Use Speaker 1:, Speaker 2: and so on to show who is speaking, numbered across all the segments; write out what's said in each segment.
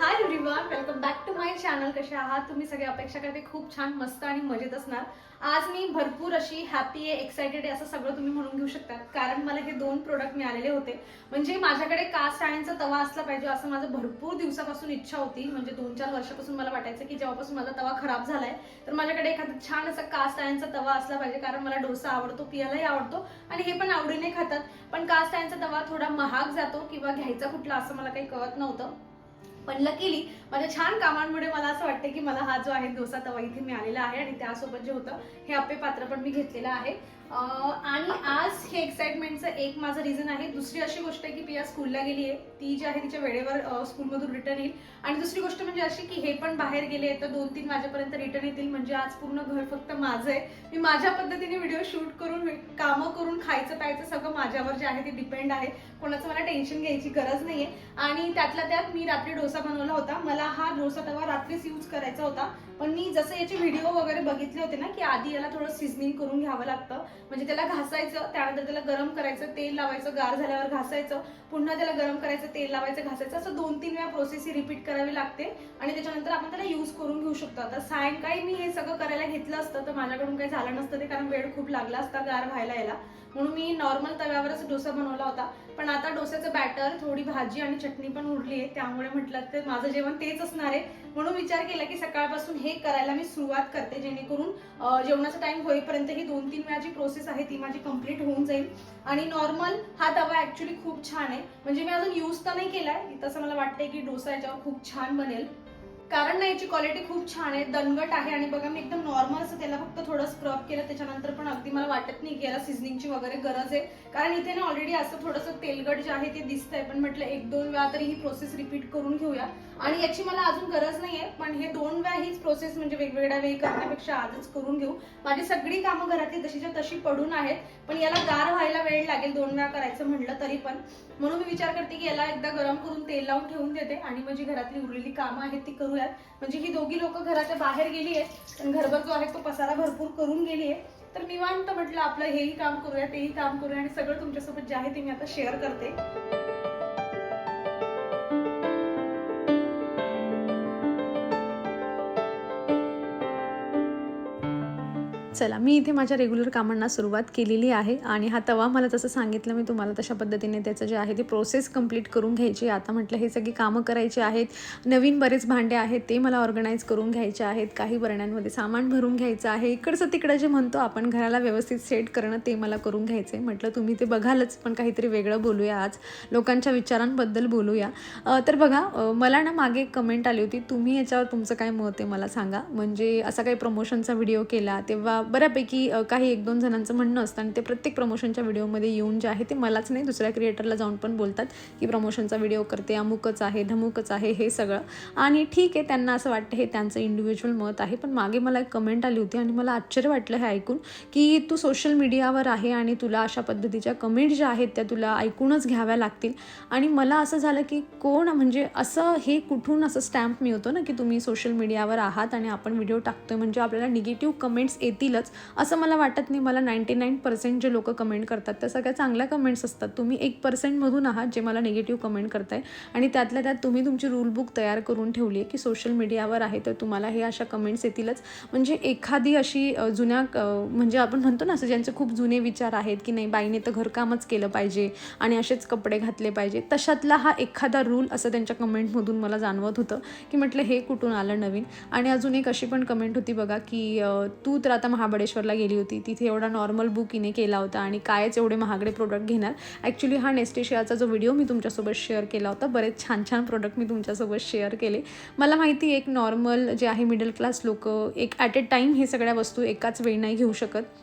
Speaker 1: Hi everyone welcome back to my channel कसे आहात? तुम्ही सगळे अपेक्षा करते खूप छान मस्त आणि मजेत असणार. आज मी भरपूर अशी हॅपी आहे एक्सायटेड आहे असं सगळं तुम्ही म्हणून घेऊ शकता. कारण मला हे दोन प्रोडक्ट मिळालेले होते. म्हणजे माझ्याकडे कास्ट आयनचा तवा असला पाहिजे असं माझं भरपूर दिवसापासून इच्छा होती. म्हणजे दोन चार वर्षापासून मला वाटायचं की जेव्हापासून माझा तवा खराब झालाय तर माझ्याकडे एखादा छान असा कास्ट आयनचा तवा असला पाहिजे कारण मला डोसा आवडतो पियालाही आवडतो आणि हे पण आवडीने खातात. पण कास्ट आयनचा तवा थोडा महाग जातो किंवा घ्यायचा कुठला असं मला काही कळत नव्हतं. पण लकीली माझ्या छान कामांमुळे मला असं वाटतं की मला हा जो आहे डोसा तवा इथे मिळालेला आहे आणि त्यासोबत जे होतं हे आपे पात्र पण मी घेतलेलं आहे. आणि आज हे एक्साइटमेंटचं एक माझं रिझन आहे. दुसरी अशी गोष्ट आहे की पिया स्कूलला गेली आहे ती जी आहे तिच्या वेळेवर स्कूलमधून रिटर्न येईल. आणि दुसरी गोष्ट म्हणजे अशी की हे पण बाहेर गेले तर दोन तीन वाजेपर्यंत रिटर्न येतील म्हणजे आज पूर्ण घर फक्त माझं आहे. मी माझ्या पद्धतीने व्हिडिओ शूट करून कामं करून खायचं प्यायचं सगळं माझ्यावर जे आहे ते डिपेंड आहे. कोणाचं मला टेन्शन घ्यायची गरज नाहीये. आणि त्यातल्या त्यात मी रात्री डोसा बनवला होता. मला हा डोसा तवा रात्रीच यूज करायचा होता. पण मी जसं याचे व्हिडिओ वगैरे बघितले होते ना की आधी याला थोडं सिझनिंग करून घ्यावं लागतं. म्हणजे त्याला घासायचं त्यानंतर त्याला गरम करायचं तेल लावायचं गार झाल्यावर घासायचं पुन्हा त्याला गरम करायचं तेल लावायचं घासायचं. असं दोन तीन वेळा प्रोसेस ही रिपीट करावी लागते. आणि त्याच्यानंतर आपण त्याला यूज करून घेऊ शकतो. आता सायंकाळी मी हे सगळं करायला घेतलं असतं तर माझ्याकडून काही झालं नसतं ते कारण वेळ खूप लागला असता गार व्हायला याला म्हणून मी नॉर्मल तव्यावरच डोसा बनवला होता. पण आता डोस्याचं बॅटर थोडी भाजी आणि चटणी पण उरली आहे. त्यामुळे म्हटलं तर माझं जेवण तेच असणार आहे. म्हणून विचार केला की सकाळपासून हे करायला मी सुरुवात करते जेणेकरून जेवणाचा टाइम होईपर्यंत ही दोन तीन वेळा जी प्रोसेस आहे ती माझी कंप्लीट होऊन जाईल. आणि नॉर्मल हा तवा ऍक्च्युली खूप छान आहे. म्हणजे मी अजून यूज तर नाही केलाय. तसं मला वाटतंय की डोसा याच्यावर खूप छान बनेल. कारण ना याची क्वालिटी खूप छान आहे दणगट आहे आणि बघा मी एकदम नॉर्मल असं त्याला फक्त थोडं स्क्रब केलं त्याच्यानंतर पण अगदी मला वाटत नाही की याला सिझनिंगची वगैरे गरज आहे. कारण इथे ना ऑलरेडी असं थोडंसं तेलगट जे आहे ते दिसतंय पण म्हटलं एक दोन वेळा तरी ही प्रोसेस रिपीट करून घेऊया. आणि याची मला अजून गरज नाहीये पण हे दोन वेळा हीच प्रोसेस म्हणजे वेगवेगळ्या वेळी करण्यापेक्षा आजच करून घेऊ. माझी सगळी कामं घरातली तशीच्या तशी पडून आहेत पण याला गार व्हायला वेळ लागेल दोन वेळा करायचं म्हटलं तरी पण. म्हणून मी विचार करते की याला एकदा गरम करून तेल लावून ठेवून देते आणि माझी घरातली उरलेली कामं आहेत ती करूया. आहेत म्हणजे ही दोघी लोक घराच्या बाहेर गेली आहेत पण घरभर जो आहे तो पसारा भरपूर करून गेली आहे तर निवांत म्हटलं आपलं हेही काम करूया तेही काम करूया आणि सगळं तुमच्यासोबत जे आहे ते मी आता शेअर करते. चला मी इथे माझ्या रेग्युलर कामांना सुरुवात केलेली आहे आणि हा तवा मला जसं सांगितलं मी तुम्हाला तशा पद्धतीने त्याचं जे आहे ते प्रोसेस कंप्लीट करून घ्यायची आता म्हटलं हे सगळी कामं करायची आहेत. नवीन बरेच भांडे आहेत ते मला ऑर्गनाईज करून घ्यायचे आहेत. काही बरण्यांमध्ये सामान भरून घ्यायचं आहे. इकडचं तिकडं जे म्हणतो आपण घराला व्यवस्थित सेट करणं ते मला करून घ्यायचं आहे म्हटलं तुम्ही ते बघालच पण काहीतरी वेगळं बोलूया आज. लोकांच्या विचारांबद्दल बोलूया. तर बघा मला ना मागे एक कमेंट आली होती. तुम्ही याच्यावर तुमचं काय मत आहे मला सांगा. म्हणजे असा काही प्रमोशनचा व्हिडिओ केला तेव्हा बऱ्यापैकी काही एक दोन जणांचं म्हणणं असतं आणि ते प्रत्येक प्रमोशनच्या व्हिडिओमध्ये येऊन जे आहे ते मलाच नाही दुसऱ्या क्रिएटरला जाऊन पण बोलतात की प्रमोशनचा व्हिडिओ करते अमुकच आहे धमुकच आहे हे सगळं. आणि ठीक आहे त्यांना असं वाटतं हे त्यांचं इंडिव्हिज्युअल मत आहे पण मागे मला एक कमेंट आली होती आणि मला आश्चर्य वाटलं हे ऐकून की तू सोशल मीडियावर आहे आणि तुला अशा पद्धतीच्या कमेंट ज्या आहेत त्या तुला ऐकूनच घ्याव्या लागतील. आणि मला असं झालं की कोण म्हणजे असं हे कुठून असं स्टॅम्प मिळतो ना की तुम्ही सोशल मीडियावर आहात आणि आपण व्हिडिओ टाकतोय म्हणजे आपल्याला निगेटिव्ह कमेंट्स येतील येतीलच. असं मला वाटत नाही. मला नाईंटी नाईन पर्सेंट जे लोक कमेंट करतात त्या सगळ्या चांगल्या कमेंट्स असतात. तुम्ही एक पर्सेंटमधून आहात जे मला निगेटिव्ह कमेंट करताय. आणि त्यातल्या त्यात तुम्ही तुमची रूल बुक तयार करून ठेवली आहे की सोशल मीडियावर आहे तर तुम्हाला हे अशा कमेंट्स येतीलच. म्हणजे एखादी अशी जुन्या म्हणजे आपण म्हणतो ना असं ज्यांचे खूप जुने विचार आहेत की नाही बाईने तर घरकामच केलं पाहिजे आणि असेच कपडे घातले पाहिजे. तशातला हा एखादा रूल असं त्यांच्या कमेंटमधून मला जाणवत होतं की म्हटलं हे कुठून आलं नवीन? आणि अजून एक अशी पण कमेंट होती बघा की तू तर आता महाबळेश्वरला गेली होती. तिथे एवढा नॉर्मल बुक हिने केला होता आणि कायच एवढे महागडे प्रोडक्ट घेणार. ॲक्च्युली हा नेस्टेशियाचा जो व्हिडिओ मी तुमच्यासोबत शेअर केला होता बरेच छान छान प्रोडक्ट मी तुमच्यासोबत शेअर केले. मला माहिती आहे, एक नॉर्मल जे आहे मिडल क्लास लोक एक ॲट ए टाईम हे सगळ्या वस्तू एकाच वेळ नाही घेऊ शकत.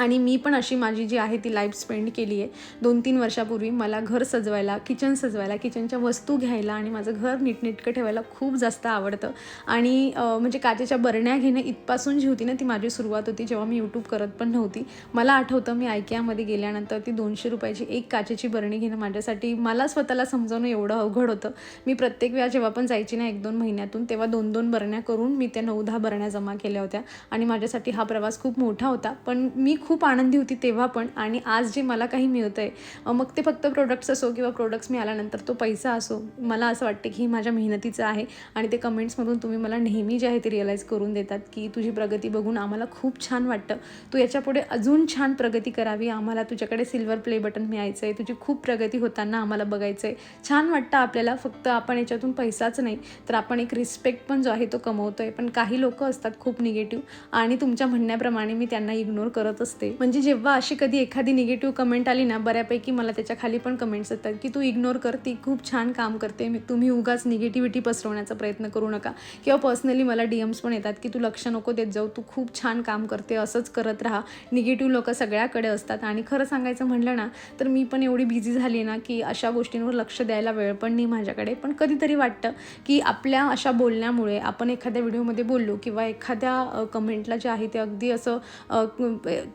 Speaker 1: आणि मी पण अशी माझी जी आहे ती लाईफ स्पेंड केली आहे. दोन तीन वर्षापूर्वी मला घर सजवायला किचन सजवायला किचनच्या वस्तू घ्यायला आणि माझं घर नीटनेटकं ठेवायला खूप जास्त आवडतं. आणि म्हणजे काचेच्या बरण्या घेणं इथपासून जी होती ना ती माझी सुरुवात होती जेव्हा मी यूट्यूब करत पण नव्हती. मला आठवतं मी आयकियामध्ये गेल्यानंतर ती दोनशे रुपयाची एक काचेची बरणी घेणं माझ्यासाठी मला स्वतःला समजवणं एवढं अवघड होतं. मी प्रत्येक वेळा जेव्हा पण जायची ना एक दोन महिन्यातून तेव्हा दोन दोन बरण्या करून मी त्या नऊ दहा बरण्या जमा केल्या होत्या. आणि माझ्यासाठी हा प्रवास खूप मोठा होता. पण मी खूप खूप आनंदी होती तेव्हा पण आणि आज जे मला काही मिळतं आहे मग ते फक्त प्रोडक्ट्स असो किंवा प्रोडक्ट्स मिळाल्यानंतर तो पैसा असो मला असं वाटतं की हे माझ्या मेहनतीचं आहे आणि ते कमेंट्समधून तुम्ही मला नेहमी जे आहे ते रिअलाईज करून देतात की तुझी प्रगती बघून आम्हाला खूप छान वाटतं. तू याच्यापुढे अजून छान प्रगती करावी आम्हाला तुझ्याकडे सिल्वर प्ले बटन मिळायचं आहे तुझी खूप प्रगती होताना आम्हाला बघायचं आहे छान वाटतं आपल्याला फक्त आपण याच्यातून पैसाच नाही तर आपण एक रिस्पेक्ट पण जो आहे तो कमवतो आहे पण काही लोक असतात खूप निगेटिव्ह आणि तुमच्या म्हणण्याप्रमाणे मी त्यांना इग्नोर करत असते म्हणजे जेव्हा अशी कधी एखादी निगेटिव्ह कमेंट आली ना बऱ्यापैकी मला त्याच्याखाली पण कमेंट्स येतात की तू इग्नोर कर ती खूप छान काम करते. मी तुम्ही उगाच निगेटिव्हिटी पसरवण्याचा प्रयत्न करू नका. किंवा पर्सनली मला डी एम्स पण येतात की तू लक्ष नको देत जाऊ तू खूप छान काम करते असंच करत राहा. निगेटिव्ह लोक सगळ्याकडे असतात. आणि खरं सांगायचं म्हटलं ना तर मी पण एवढी बिझी झाली ना की अशा गोष्टींवर लक्ष द्यायला वेळ पण नाही माझ्याकडे. पण कधीतरी वाटतं की आपल्या अशा बोलण्यामुळे आपण एखाद्या व्हिडिओमध्ये बोललो किंवा एखाद्या कमेंटला जे आहे ते अगदी असं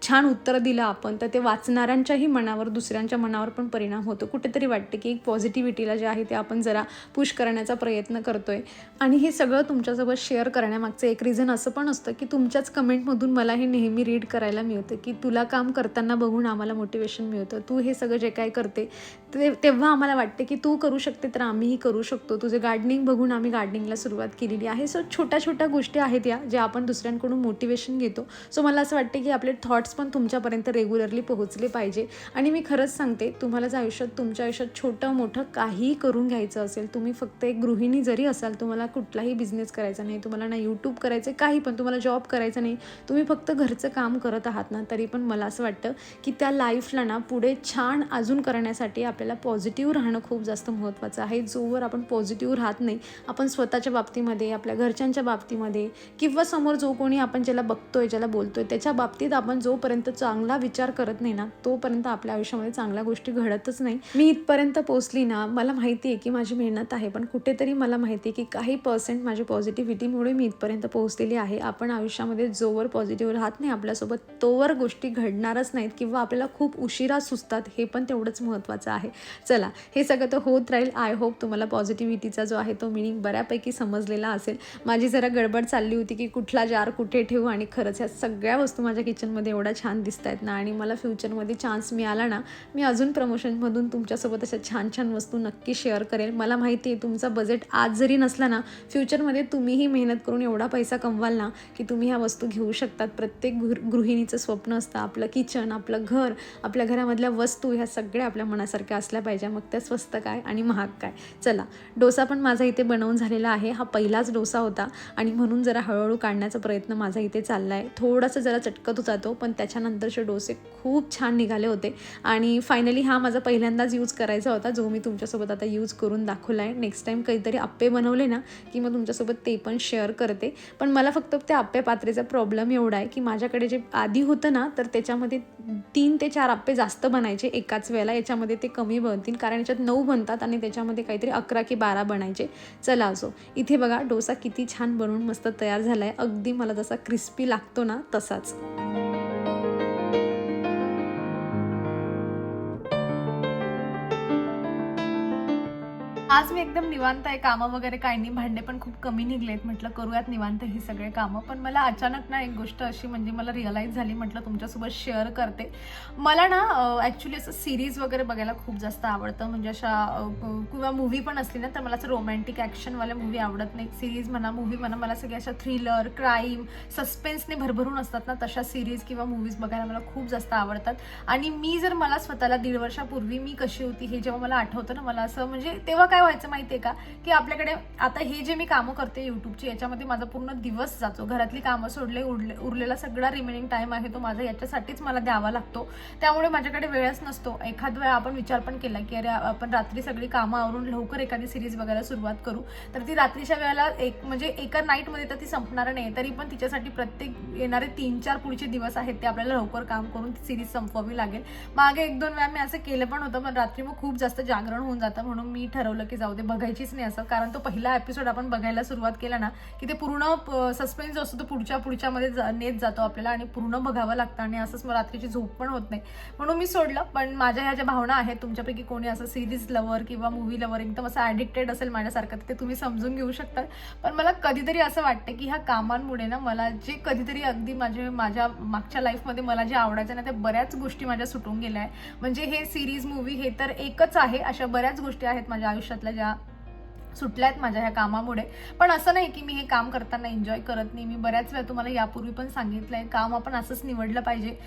Speaker 1: छान उत्तर दिलं आपण तर ते वाचणाऱ्यांच्याही मनावर दुसऱ्यांच्या मनावर पण परिणाम होतो. कुठेतरी वाटतं की एक पॉझिटिव्हिटीला जे आहे ते आपण जरा पुश करण्याचा प्रयत्न करतो आहे आणि हे सगळं तुमच्यासोबत शेअर करण्यामागचं एक रिझन असं पण असतं की तुमच्याच कमेंटमधून मला हे नेहमी रीड करायला मिळतं की तुला काम करताना बघून आम्हाला मोटिवेशन मिळतं. तू हे सगळं जे काय करते ते तेव्हा आम्हाला वाटते की तू करू शकते तर आम्हीही करू शकतो. तुझे गार्डनिंग बघून आम्ही गार्डनिंगला सुरुवात केलेली आहे. सो छोट्या छोट्या गोष्टी आहेत या ज्या आपण दुसऱ्यांकडून मोटिवेशन घेतो. सो मला असं वाटते की आपले थॉट्स पण तुमच्यापर्यंत रेग्युलरली पोहोचले पाहिजे. आणि मी खरंच सांगते तुम्हाला जर आयुष्यात तुमच्या आयुष्यात छोटं मोठं काहीही करून घ्यायचं असेल तुम्ही फक्त एक गृहिणी जरी असाल तुम्हाला कुठलाही बिझनेस करायचा नाही तुम्हाला ना यूट्यूब करायचं काही पण तुम्हाला जॉब करायचा नाही तुम्ही फक्त घरचं काम करत आहात ना तरी पण मला असं वाटतं की त्या लाईफला ना पुढे छान अजून करण्यासाठी आपल्याला पॉझिटिव्ह राहणं खूप जास्त महत्त्वाचं आहे. जोवर आपण पॉझिटिव्ह राहत नाही आपण स्वतःच्या बाबतीमध्ये आपल्या घरच्यांच्या बाबतीमध्ये किंवा समोर जो कोणी आपण ज्याला बघतोय ज्याला बोलतोय त्याच्या बाबतीत आपण जोपर्यंत चांगला विचार करत नाही ना तोपर्यंत आपल्या आयुष्यामध्ये चांगल्या गोष्टी घडतच नाही. मी इथपर्यंत पोहोचली ना मला माहिती आहे की माझी मेहनत आहे पण कुठेतरी मला माहिती आहे की काही पर्सेंट माझी पॉझिटिव्हिटीमुळे मी इथपर्यंत पोहोचलेली आहे. आपण आयुष्यामध्ये जोवर पॉझिटिव्ह राहत नाही आपल्यासोबत तोवर गोष्टी घडणारच नाहीत किंवा आपल्याला खूप उशिरा सुचतात हे पण तेवढंच महत्त्वाचं आहे. चला हे सगळं तर होत राहील. आय होप तुम्हाला पॉझिटिव्हिटीचा जो आहे तो मिनिंग बऱ्यापैकी समजलेला असेल. माझी जरा गडबड चालली होती की कुठला जार कुठे ठेवू आणि खरंच ह्या सगळ्या वस्तू माझ्या किचनमध्ये एवढ्या छान दिसत आहेत ना आणि मला फ्युचरमध्ये चान्स मिळाला ना मी अजून प्रमोशनमधून तुमच्यासोबत अशा छान छान वस्तू नक्की शेअर करेल मला माहिती आहे तुमचा बजेट आज जरी नसला ना फ्युचरमध्ये तुम्हीही मेहनत करून एवढा पैसा कमवाल ना की तुम्ही ह्या वस्तू घेऊ शकतात. प्रत्येक गृह गृहिणीचं स्वप्न असतं. आपलं किचन आपलं घर आपल्या घरामधल्या वस्तू ह्या सगळ्या आपल्या मनासारख्या असल्या पाहिजे. मग त्या स्वस्त काय आणि महाग काय? चला डोसा पण माझा इथे बनवून झालेला आहे. हा पहिलाच डोसा होता आणि म्हणून जरा हळूहळू काढण्याचा प्रयत्न माझा इथे चालला आहे थोडासा जरा चटकत जातो पण त्या त्याच्यानंतरचे डोसे खूप छान निघाले होते. आणि फायनली हा माझा पहिल्यांदाच यूज करायचा होता जो मी तुमच्यासोबत आता यूज करून दाखवला आहे नेक्स्ट टाईम काहीतरी आप्पे बनवले ना की मग तुमच्यासोबत ते पण शेअर करते. पण मला फक्त त्या आप्पे पात्रेचा प्रॉब्लेम एवढा आहे की माझ्याकडे जे आधी होतं ना तर त्याच्यामध्ये तीन ते चार आप्पे जास्त बनायचे एकाच वेळेला. याच्यामध्ये ते कमी बनतील कारण याच्यात नऊ बनतात आणि त्याच्यामध्ये काहीतरी अकरा की बारा बनायचे. चला असो. इथे बघा डोसा किती छान बनवून मस्त तयार झाला आहे अगदी मला जसा क्रिस्पी लागतो ना तसाच. आज मी एकदम निवांत आहे. कामं वगैरे काही नाही. भांडे पण खूप कमी निघलेत. म्हटलं करूयात निवांत ही सगळे कामं. पण मला अचानक ना एक गोष्ट अशी म्हणजे मला रिअलाईज झाली. म्हटलं तुमच्यासोबत शेअर करते. मला ना ॲक्च्युली असं सिरीज वगैरे बघायला खूप जास्त आवडतं. म्हणजे अशा किंवा मूवी पण असली ना तर मला असं रोमॅन्टिक ॲक्शनवाल्या मूवी आवडत नाही. सिरीज म्हणा मूवी म्हणा मला सगळ्या अशा थ्रिलर क्राईम सस्पेन्सने भरभरून असतात ना तशा सिरीज किंवा मूवीज बघायला मला खूप जास्त आवडतात. आणि मी जर मला स्वतःला दीड वर्षापूर्वी मी कशी होती हे जेव्हा मला आठवतं ना मला असं म्हणजे तेव्हा काय व्हायचं माहितीये का? की आपल्याकडे आता हे जे मी कामं करते युट्यूबची याच्यामध्ये माझा पूर्ण दिवस जातो. घरातली कामं सोडले उरले उरलेला सगळा रिमेनिंग टाइम आहे तो माझा. याच्यासाठीच मला द्यावा लागतो. त्यामुळे माझ्याकडे वेळच नसतो. एखाद वेळा आपण विचार पण केला की अरे आपण रात्री सगळी कामं आवरून लवकर एखादी सिरीज बघायला सुरुवात करू. तर ती रात्रीच्या वेळेला एक म्हणजे एका नाईटमध्ये तर ती संपणार नाही. तरी पण तिच्यासाठी प्रत्येक येणारे तीन चार पुढचे दिवस आहेत ते आपल्याला लवकर काम करून ती सिरीज संपवावी लागेल. मागे एक दोन वेळा मी असं केलं पण होतं पण रात्री मग खूप जास्त जागरण होऊन जातं म्हणून मी ठरवलं की की जाऊ दे बघायचीच नाही असं. कारण तो पहिला एपिसोड आपण बघायला सुरुवात केला ना की ते पूर्ण सस्पेन्स जो असतो तो पुढच्या पुढच्यामध्ये जा- नेत जातो आपल्याला आणि पूर्ण बघावं लागतं आणि असंच मग रात्रीची झोप पण होत नाही. म्हणून मी सोडलं पण माझ्या ह्या ज्या भावना आहेत तुमच्यापैकी कोणी असं सिरीज लवर किंवा मूवी लवर एकदम असं ॲडिक्टेड असेल माझ्यासारखं तर ते तुम्ही समजून घेऊ शकता पण मला कधीतरी असं वाटतं की ह्या कामांमुळे ना मला जे कधीतरी अगदी माझे माझ्या मागच्या लाईफमध्ये मला जे आवडायचं ना त्या बऱ्याच गोष्टी माझ्या सुटून गेल्या आहे म्हणजे हे सिरीज मूवी हे तर एकच आहे अशा बऱ्याच गोष्टी आहेत माझ्या आयुष्यात ज्या सुटल्या आहेत माझ्या ह्या कामामुळे. पण असं नाही की मी हे काम करताना एन्जॉय करत नाही. मी बऱ्याच वेळा तुम्हाला यापूर्वी पण सांगितलं आहे काम आपण असंच निवडलं पाहिजे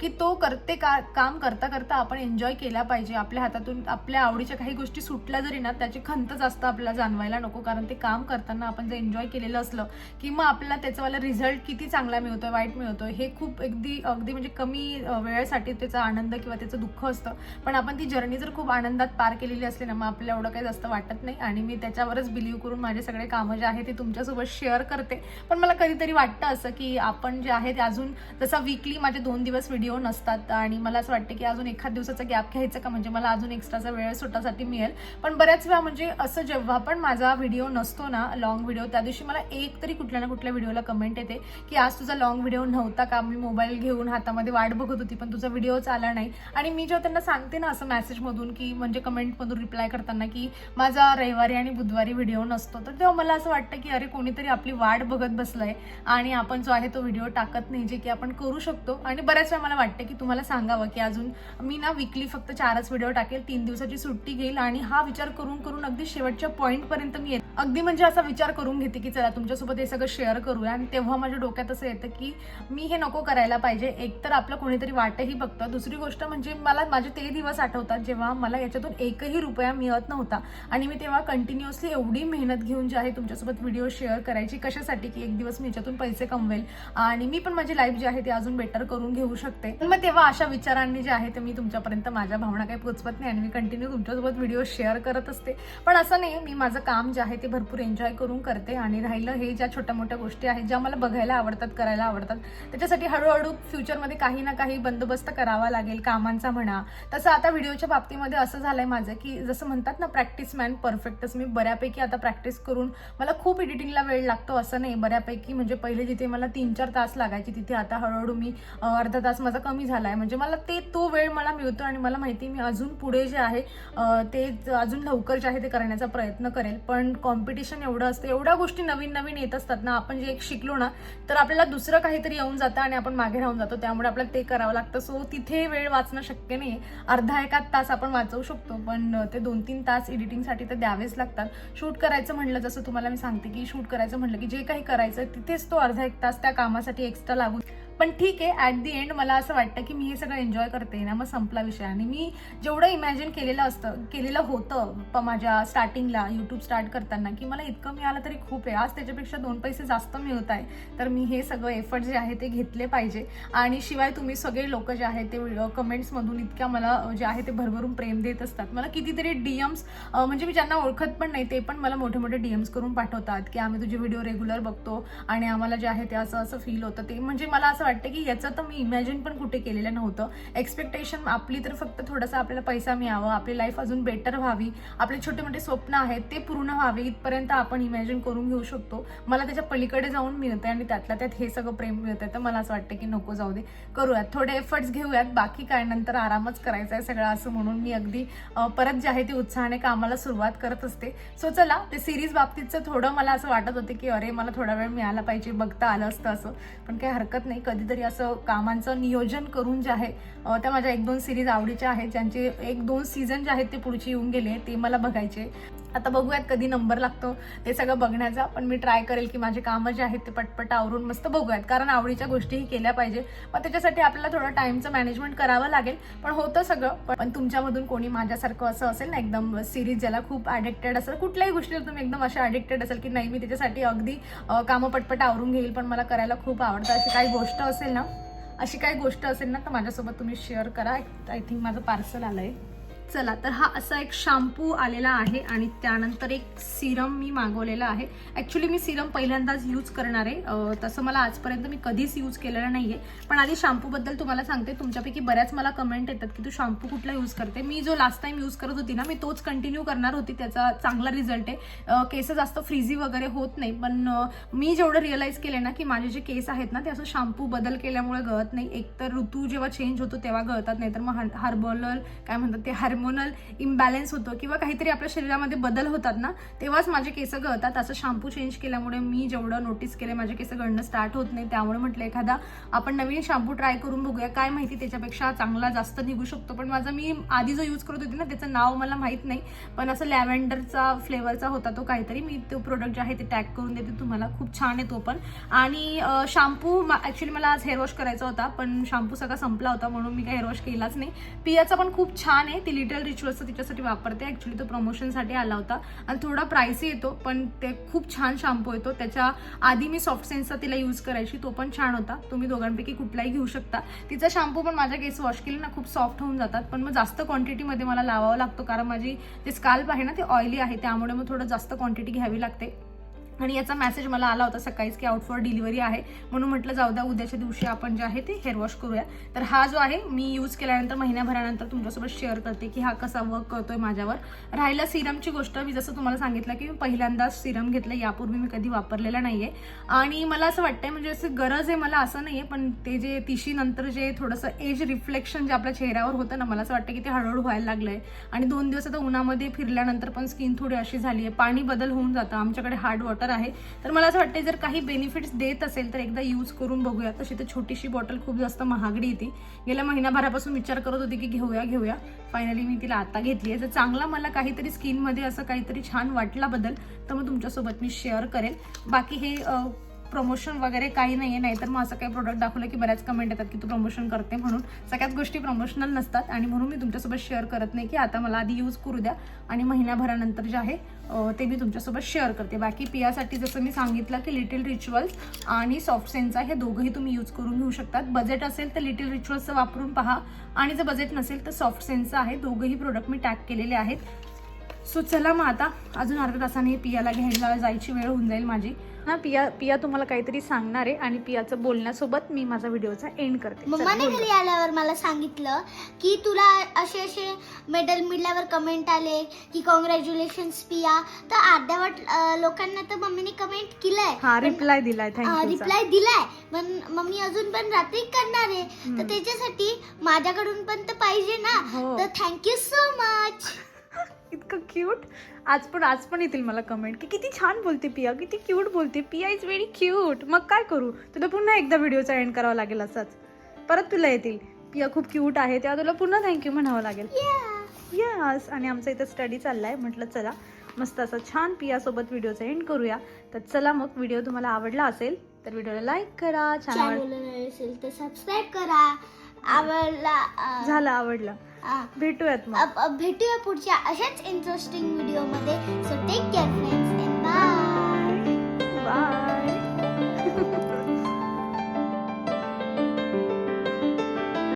Speaker 1: की तो करते का काम करता करता आपण एन्जॉय केला पाहिजे. आपल्या हातातून आपल्या आवडीच्या काही गोष्टी सुटल्या जरी ना त्याची खंत जास्त आपल्याला जाणवायला नको. कारण ते काम करताना आपण जर एन्जॉय केलेलं असलं की मग आपल्याला त्याचावाला रिझल्ट किती चांगला मिळतोय वाईट मिळतोय हे खूप अगदी अगदी म्हणजे कमी वेळेसाठी त्याचा आनंद किंवा त्याचं दुःख असतं. पण आपण ती जर्नी जर खूप आनंदात पार केलेली असली ना मग आपल्याला एवढं काही जास्त वाटत नाही. आणि मी त्याच्यावरच बिलीव्ह करून माझे सगळे कामं जे आहे ते तुमच्यासोबत शेअर करते. पण मला कधीतरी वाटतं असं की आपण जे आहे ते अजून जसा वीकली माझे दोन दिवस व्हिडिओ नसतात आणि मला असं वाटतं की अजून एखाद दिवसाचा गॅप घ्यायचा का? म्हणजे मला अजून एक्स्ट्राचा वेळ स्वतःसाठी मिळेल. पण बऱ्याच वेळा म्हणजे असं जेव्हा पण माझा व्हिडिओ नसतो ना लॉंग व्हिडिओ त्या दिवशी मला एक तरी कुठल्या ना कुठल्या व्हिडिओला कमेंट येते की आज तुझा लॉंग व्हिडिओ नव्हता का? मी मोबाईल घेऊन हातामध्ये वाट बघत होती पण तुझा व्हिडिओच आला नाही. आणि मी जेव्हा त्यांना सांगते ना असं मेसेजमधून की म्हणजे कमेंटमधून रिप्लाय करताना की माझा रविवारी आणि बुधवारी व्हिडिओ नसतो. तर तेव्हा मला असं वाटतं की अरे कोणीतरी आपली वाट बघत बसलंय आणि आपण जो आहे तो व्हिडिओ टाकत नाही जे की आपण करू शकतो. आणि बऱ्याच वेळा मला वाटतं की तुम्हाला सांगावं की अजून मी ना विकली फक्त चारच व्हिडिओ टाकेल तीन दिवसाची सुट्टी घेईल आणि हा विचार करून करून अगदी शेवटच्या पॉईंटपर्यंत मी येते अगदी म्हणजे असा विचार करून घेते की चला तुमच्यासोबत हे सगळं शेअर करूया. आणि तेव्हा माझ्या डोक्यात असं येतं की मी हे नको करायला पाहिजे. एक तर आपलं कोणीतरी वाटही बघतं. दुसरी गोष्ट म्हणजे मला माझे ते दिवस आठवतात जेव्हा मला याच्यातून एकही रुपया मिळत नव्हता. आणि मी तेव्हा कंटिन्यू कंटिन्युअसली एवढी मेहनत घेऊन जे आहे तुमच्यासोबत व्हिडिओ शेअर करायची कशासाठी? की एक दिवस मी याच्यातून पैसे कमवेल. आणि मी पण माझी लाईफ जी आहे ती अजून बेटर करून घेऊ शकते. पण मग तेव्हा अशा विचारांनी जे आहे ते मी तुमच्यापर्यंत माझ्या भावना काही पोचवत नाही आणि मी कंटिन्यू तुमच्यासोबत व्हिडिओ शेअर करत असते. पण असं नाही मी माझं काम जे आहे ते भरपूर एन्जॉय करून करते आणि राहिलं हे ज्या छोट्या मोठ्या गोष्टी आहेत ज्या मला बघायला आवडतात करायला आवडतात त्याच्यासाठी हळूहळू फ्युचरमध्ये काही ना काही बंदोबस्त करावा लागेल कामांचा म्हणा. तसं आता व्हिडिओच्या बाबतीमध्ये असं झालंय माझं की जसं म्हणतात ना प्रॅक्टिस मॅन परफेक्टच मी बऱ्यापैकी आता प्रॅक्टिस करून मला खूप एडिटिंगला वेळ लागतो असं नाही. बऱ्यापैकी म्हणजे पहिले जिथे मला तीन चार तास लागायचे तिथे आता हळूहळू मी अर्धा तास माझा कमी झाला आहे म्हणजे मला ते तो वेळ मला मिळतो आणि मला माहिती आहे मी अजून पुढे जे आहे ते अजून लवकर जे आहे ते करण्याचा प्रयत्न करेल. पण कॉम्पिटिशन एवढं असतं एवढ्या गोष्टी नवीन नवीन येत असतात ना आपण जे एक शिकलो ना तर आपल्याला दुसरं काहीतरी येऊन जातं आणि आपण मागे राहून जातो. त्यामुळे आपल्याला ते करावं लागतं. सो तिथे वेळ वाचणं शक्य नाही अर्धा एकात तास आपण वाचवू शकतो पण ते दोन तीन तास एडिटिंगसाठी तर द्यावेच लागतात. शूट करायचं म्हणलं जसं तुम्हाला मी सांगते की शूट करायचं म्हटलं की जे काही करायचं तिथेच तो अर्धा एक तास त्या कामासाठी एक्स्ट्रा लागू पण ठीक आहे ॲट दी एंड मला असं वाटतं की मी हे सगळं एन्जॉय करते ना मग संपला विषय. आणि मी जेवढं इमॅजिन केलेलं असतं केलेलं होतं प माझ्या स्टार्टिंगला यूट्यूब स्टार्ट करताना की मला इतकं मिळालं तरी खूप आहे. आज त्याच्यापेक्षा दोन पैसे जास्त मिळत आहे तर मी हे सगळं एफर्ट जे आहे ते घेतले पाहिजे. आणि शिवाय तुम्ही सगळे लोक जे आहेत ते कमेंट्समधून इतक्या मला जे आहे ते भरभरून प्रेम देत असतात. मला कितीतरी डीएम्स म्हणजे मी ज्यांना ओळखत पण नाही ते पण मला मोठे मोठे डीएम्स करून पाठवतात की आम्ही तुझे व्हिडिओ रेग्युलर बघतो आणि आम्हाला जे आहे ते असं असं फील होतं. ते म्हणजे मला असं असं वाटतं की याचं तर मी इमॅजिन पण कुठे केलेलं नव्हतं. एक्सपेक्टेशन आपली तर फक्त थोडासा आपल्याला पैसा मिळावा आपली लाईफ अजून बेटर व्हावी आपले छोटे मोठे स्वप्न आहेत ते पूर्ण व्हावे इथपर्यंत आपण इमॅजिन करून घेऊ शकतो. मला त्याच्या पलीकडे जाऊन मिळतंय आणि त्यातल्या त्यात हे सगळं प्रेम मिळतंय. तर मला असं वाटतं की नको जाऊ दे. करूयात. थोडे एफर्ट्स घेऊयात. बाकी काय नंतर आरामच करायचा आहे सगळं असं म्हणून मी अगदी परत जे आहे ते उत्साहाने कामाला सुरुवात करत असते. सो चला ते सिरीज बाबतीतचं थोडं मला असं वाटत होते की अरे मला थोडा वेळ मिळाला पाहिजे बघता आलं असतं असं. पण काही हरकत नाही कधीतरी असं कामांचं नियोजन करून जे आहे त्या माझ्या एक दोन सिरीज आवडीच्या आहेत ज्यांचे एक दोन सीझन जे आहेत ते पुढचे येऊन गेले ते मला बघायचे. आता बघूयात कधी नंबर लागतो. ते सगळं बघण्याचा पण मी ट्राय करेल की माझे कामं जे आहेत ते पटपट आवरून मस्त बघूयात. कारण आवडीच्या गोष्टीही केल्या पाहिजे. पण त्याच्यासाठी आपल्याला थोडं टाईमचं मॅनेजमेंट करावं लागेल. पण होतं सगळं. पण- तुमच्यामधून कोणी माझ्यासारखं असं असेल ना एकदम सिरीज ज्याला खूप ॲडिक्टेड असेल कुठल्याही गोष्टीला तुम्ही एकदम अशा ॲडिक्टेड असेल की नाही मी त्याच्यासाठी अगदी कामं पटपट आवरून घेईल पण मला करायला खूप आवडतं. अशी काही गोष्ट असेल ना अशी काही गोष्ट असेल ना तर माझ्यासोबत तुम्ही शेअर करा. आय थिंक माझं पार्सल आलं आहे चला तर हा असा एक शॅम्पू आलेला आहे आणि त्यानंतर एक सिरम मी मागवलेला आहे. ॲक्च्युली मी सिरम पहिल्यांदाच यूज करणार आहे. तसं मला आजपर्यंत मी कधीच यूज केलेलं नाही आहे पण आधी शॅम्पूबद्दल तुम्हाला सांगते. तुमच्यापैकी बऱ्याच मला कमेंट येतात की तू शॅम्पू कुठला यूज करते? मी जो लास्ट टाइम यूज करत होती ना मी तोच कंटिन्यू करणार होती. त्याचा चांगला रिझल्ट आहे. केस जास्त फ्रीझी वगैरे होत नाही. पण मी जेवढं रिअलाईज केले ना की माझे जे केस आहेत ना ते असं शॅम्पू बदल केल्यामुळे गळत नाही. एकतर ऋतू जेव्हा चेंज होतो तेव्हा गळतात. नाही तर मग हर्बल काय म्हणतात ते हार्मोनल इम्बॅलन्स होतो किंवा काहीतरी आपल्या शरीरामध्ये बदल होतात ना तेव्हाच माझे केस गळतात. असं शॅम्पू चेंज केल्यामुळे मी जेवढं नोटीस केलं माझे केस गळणं स्टार्ट होत नाही. त्यामुळे म्हटलं एखादा आपण नवीन शॅम्पू ट्राय करून बघूया. काय माहिती त्याच्यापेक्षा चांगला जास्त निघू शकतो. पण माझा मी आधी जो यूज करत होती ना त्याचं नाव मला माहीत नाही. पण असं लॅव्हेंडरचा फ्लेवरचा होता तो काहीतरी. मी तो प्रोडक्ट जे आहे ते टॅग करून देते तुम्हाला. खूप छान आहे तो पण. आणि शॅम्पू ॲक्च्युली मला आज हेअर वॉश करायचा होता. पण शॅम्पू सगळा संपला होता म्हणून मी काही हेअर वॉश केलाच नाही. पियाचा पण खूप छान आहे. ती डिटेल रिच्युअल्सचं तिच्यासाठी वापरते. ॲक्च्युली तो प्रमोशनसाठी आला होता. आणि थोडा प्राईसही येतो पण ते खूप छान शॅम्पू येतो. त्याच्या आधी मी सॉफ्ट सेन्सचा तिला यूज करायची तो पण छान होता. तुम्ही दोघांपैकी कुठलाही घेऊ शकता. तिचा शॅम्पू पण माझ्या केस वॉश केले ना खूप सॉफ्ट होऊन जातात. पण मग जास्त क्वांटिटीमध्ये मला लावावं लागतो कारण माझी जे स्काल्प आहे ना ते ऑइली आहे. त्यामुळे मग थोडं जास्त क्वांटिटी घ्यावी लागते. आणि याचा मेसेज मला आला होता सकाळीच की आउट फॉर डिलिव्हरी आहे. म्हणून म्हटलं जाऊ द्या उद्याच्या दिवशी आपण जे आहे ते हेअर वॉश करूया. तर हा जो आहे मी यूज केल्यानंतर महिन्याभरानंतर तुमच्यासोबत शेअर करते की हा कसा वर्क करतोय माझ्यावर. राहिला सिरमची गोष्ट मी जसं तुम्हाला सांगितलं की मी पहिल्यांदाच सिरम घेतलं यापूर्वी मी कधी वापरलेला नाहीये. आणि मला असं वाटतंय म्हणजे असं गरज आहे मला असं नाहीये पण ते जे तिशी नंतर जे थोडंसं एज रिफ्लेक्शन जे आपल्या चेहऱ्यावर होतं ना मला असं वाटतं की ते हळूहळू व्हायला लागलंय. आणि दोन दिवस आता उन्हामध्ये फिरल्यानंतर पण स्किन थोडी अशी झाली आहे पाणी बदल होऊन जातं आमच्याकडे हार्ड वॉटर आहे. तर मला असं वाटतं जर काही बेनिफिट्स देत असेल तर एकदा यूज करून बघूया. तशी तर छोटीशी बॉटल खूप जास्त महागडी येते गेल्या महिनाभरापासून विचार करत होती की घेऊया घेऊया. फायनली मी तिला आता घेतली आहे. जर चांगला मला काहीतरी स्किनमध्ये असं काहीतरी छान वाटला बदल तर मग तुमच्यासोबत मी शेअर करेल. बाकी हे प्रमोशन वगैरे काही नाही आहे नाहीतर मग असं काही प्रोडक्ट दाखवलं की बऱ्याच कमेंट येतात की तू प्रमोशन करते म्हणून. सगळ्यात गोष्टी प्रमोशनल नसतात. आणि म्हणून मी तुमच्यासोबत शेअर करत नाही की आता मला आधी यूज करू द्या. आणि महिन्याभरानंतर जे आहे ते मी तुमच्यासोबत शेअर करते. बाकी पियासाठी जसं मी सांगितलं की लिटिल रिच्युअल्स आणि सॉफ्ट सेन्सचा हे दोघंही तुम्ही यूज करून घेऊ शकतात. बजेट असेल तर लिटिल रिच्युअल्सचं वापरून पहा. आणि जर बजेट नसेल तर सॉफ्ट सेन्सचं आहे. दोघंही प्रोडक्ट मी टॅग केलेले आहेत. सो चला मग आता. अजून अर्ध्या तासाने पियाला घ्यायला जायची वेळ होऊन जाईल माझी.
Speaker 2: ना पिया पिया तुम्हाला काहीतरी सांगणार आहे आणि पियाचं बोलण्यासोबत मी माझा व्हिडिओचा एंड करते.
Speaker 3: मम्माने. घरी आल्यावर मला सांगितलं की तुला असे असे मेडल मिळाल्यावर कमेंट आले की कॉंग्रॅच्युलेशन पिया. तर अर्ध्यावट लोकांना तर मम्मीने कमेंट केलंय.
Speaker 2: हा रिप्लाय दिलाय. थँक्यू
Speaker 3: रिप्लाय दिलाय. पण मम्मी अजून पण रात्री करणार आहे. तर त्याच्यासाठी माझ्याकडून पण तर पाहिजे ना.
Speaker 2: हो.
Speaker 3: तर थँक्यू सो मच
Speaker 2: इतकं क्यूट आज पण आज पण येतील मला कमेंट की किती छान बोलते पिया किती क्यूट बोलते. पिया इज व्हेरी क्यूट मग काय करू? तुला पुन्हा एकदा व्हिडिओचा एंड करावा लागेल असाच. परत तुला येतील. पिया खूप क्यूट आहे तेव्हा तुला पुन्हा थँक्यू म्हणावं लागेल. यस आणि आमचा इथं स्टडी चाललाय. म्हटलं चला मस्त असं छान पियासोबत व्हिडिओचा एंड करूया. तर चला मग व्हिडिओ तुम्हाला आवडला असेल तर व्हिडिओला लाईक करा. छान
Speaker 3: असेल तर सबस्क्राईब करा. आवडला अं,
Speaker 2: झालं आवडलं. भेटूयात मग.
Speaker 3: भेटूया पुढच्या अशाच इंटरेस्टिंग व्हिडिओमध्ये so take care friends bye
Speaker 2: bye